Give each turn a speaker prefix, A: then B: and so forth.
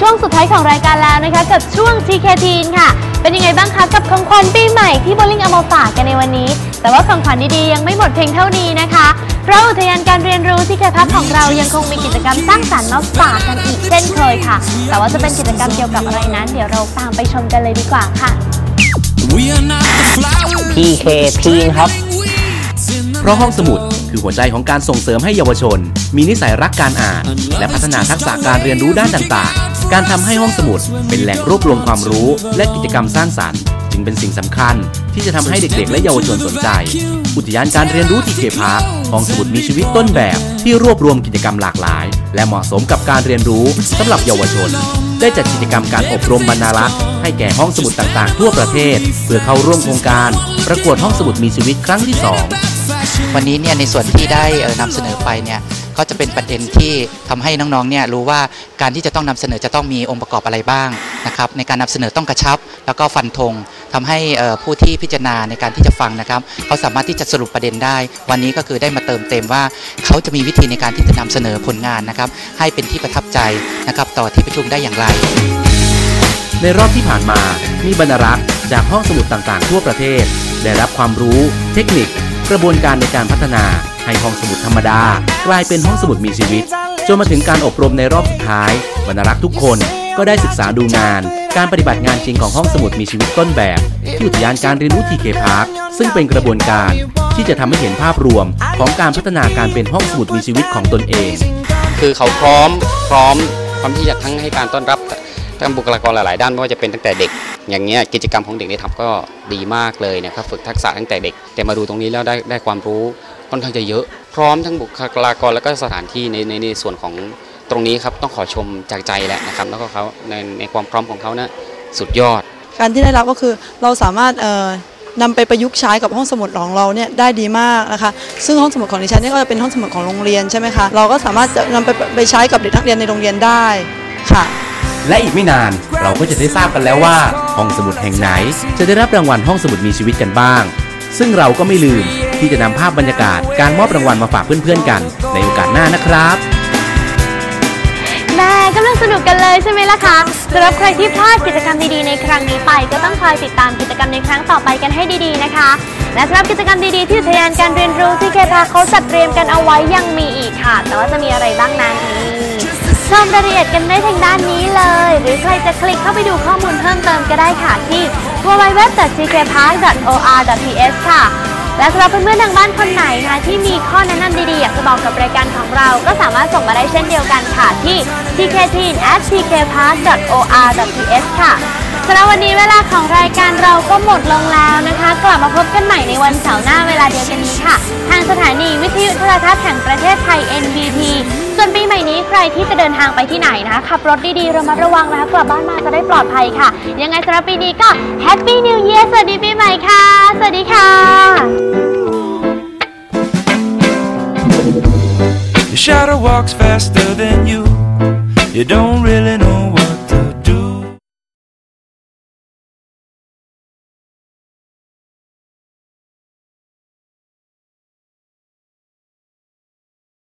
A: ช่วงสุดท้ายของรายการแล้วนะคะ กับช่วง TK Teen ค่ะ เป็นยังไงบ้างคะกับของขวัญปีใหม่ที่โบลิ่งเอามาฝากกันในวันนี้ แต่ว่าของขวัญดีๆยังไม่หมดเพียงเท่านี้นะคะเพราะอุทยานการเรียนรู้ที่เคพับของเรายังคงมีกิจกรรมสร้างสรรค์มาฝากกันอีกเช่นเคยค่ะ แต่ว่าจะเป็นกิจกรรมเกี่ยวกับอะไรนั้น เดี๋ยวเราตามไปชมกันเลยดีกว่าค่ะ
B: We are not the flowers.
C: TK Teen ครับ
D: เพ ราะห้องสมุดคือหัวใจของการส่งเสริมให้เยาวชน มีนิสัยรักการอ่าน และพัฒนาทักษะการเรียนรู้ด้านต่างๆ การทำให้ห้องสมุดเป็นแหล่งรวบรวมความรู้ และกิจกรรมสร้างสรรค์ จึงเป็นสิ่งสำคัญ ที่จะทำให้เด็กๆ และเยาวชนสนใจ อุทยานการเรียนรู้ที่เคพาร์ห้องสมุดมีชีวิตต้นแบบที่รวบรวมกิจกรรมหลากหลาย และเหมาะสมกับการเรียนรู้สำหรับเยาวชน ได้จัดกิจกรรมการอบรมบรรณารักษ์ให้แก่ห้องสมุดต่างๆ ทั่วประเทศ เพื่อเข้าร่วมโครงการประกวดห้องสมุดมีชีวิตครั้งที่สอง
E: วันนี้เนี่ยในส่วนที่ได้เอ่อนำเสนอไปเนี่ย ก็จะเป็นประเด็นที่ทำให้น้องๆเนี่ยรู้ว่าการที่จะต้องนำเสนอจะต้องมีองค์ประกอบอะไรบ้างนะครับในการนำเสนอต้องกระชับ แล้วก็ฟันธงทำให้ผู้ที่พิจารณาในการที่จะฟังนะครับเขาสามารถที่จะสรุปประเด็นได้ วันนี้ก็คือได้มาเติมเต็มว่า เขาจะมีวิธีในการที่จะนำเสนอผลงานนะครับให้เป็นที่ประทับใจนะครับต่อที่ประชุมได้อย่างไร
D: ในรอบที่ผ่านมามีบรรณารักษ์จากห้องสมุดต่างๆ ทั่วประเทศ ได้รับความรู้ เทคนิค กระบวนการในการพัฒนา ให้ห้องสมุดธรรมดา กลายเป็นห้องสมุดมีชีวิต จนมาถึงการอบรมในรอบสุดท้ายบรรณารักษ์ทุกคนก็ได้ศึกษาดูงาน การปฏิบัติงานจริงของห้องสมุดมีชีวิตต้นแบบที่อุทยานการเรียนรู้ทีเคพาร์คซึ่งเป็นกระบวนการที่จะทำให้เห็นภาพรวมของการพัฒนาการเป็นห้องสมุดมีชีวิตของตนเอง
C: คือเขาพร้อมพร้อมพร้อมที่จะทั้งให้การต้อนรับ ทั้งบุคลากรหลาย ๆ ด้านไม่ว่าจะเป็นตั้งแต่เด็ก อย่างเงี้ยกิจกรรมของเด็กในทับก็ดีมากเลยนะครับฝึกทักษะตั้งแต่เด็ก แต่มาดูตรงนี้แล้วได้ได้ความรู้ค่อนข้างจะเยอะ พร้อมทั้งบุคลากรแล้วก็สถานที่ในในในส่วนของตรงนี้ครับต้องขอชมจากใจแหละนะครับ แล้วก็เขาในในความพร้อมของเขานะสุดยอด
F: การที่ได้รับก็คือเราสามารถเอ่อนำไปประยุกต์ใช้กับห้องสมุดของเราเนี่ยได้ดีมากนะคะ ซึ่งห้องสมุดของดิฉันเนี่ยก็จะเป็นห้องสมุดของโรงเรียนใช่ไหมคะ เราก็สามารถจะนำไปไปใช้กับเด็กนักเรียนในโรงเรียนได้ค่ะ
D: และอีกไม่นานเราก็จะได้ทราบกันแล้วว่า ห้องสมุดแห่งไหน จะได้รับรางวัลห้องสมุดมีชีวิตกันบ้าง ซึ่งเราก็ไม่ลืมที่จะนำภาพบรรยากาศการมอบรางวัลมาฝากเพื่อนๆกัน ในโอกาสหน้านะครับ
A: แม่กำลังสนุกกันเลยใช่ไหมล่ะคะสำหรับใครที่พลาดกิจกรรมดีๆในครั้งนี้ไป ก็ต้องคอยติดตามกิจกรรมในครั้งต่อไปกันให้ดีๆนะคะ และสำหรับกิจกรรมดีๆที่ทยานการเรียนรู้ที่เคพาเขาจัดเตรียมกันเอาไว้ยังมีอีกค่ะ แต่ว่าจะมีอะไรบ้างนั้นนี่ ชมรายละเอียดกันได้ทางด้านนี้เลย หรือใครจะคลิกเข้าไปดูข้อมูลเพิ่มเติมก็ได้ค่ะที่ www.ckpark.or.th ค่ะ และสำหรับเพื่อนๆทางบ้านคนไหนนะที่มีข้อแนะนำดีๆ อยากจะบอกกับรายการของเรา ก็สามารถส่งมาได้เช่นเดียวกันค่ะที่ tkteen@tkpark.or.th ค่ะ สำหรับวันนี้เวลาของรายการเราก็หมดลงแล้วนะคะ กลับมาพบกันใหม่ในวันเสาร์หน้าเวลาเดียวกันนี้ค่ะ ทางสถานีวิทยุโทรทัศน์แห่งประเทศไทย NBT ส่วนปีใหม่นี้ใครที่จะเดินทางไปที่ไหนนะคะขับรถดีๆระมัดระวังนะคะกลับบ้านมาจะได้ปลอดภัยค่ะ ยังไงสำหรับปีนี้ก็ Happy New Year สวัสดีปีใหม่ค่ะ สวัสดีค่ะ
B: Your shadow walks faster than you. You don't really know.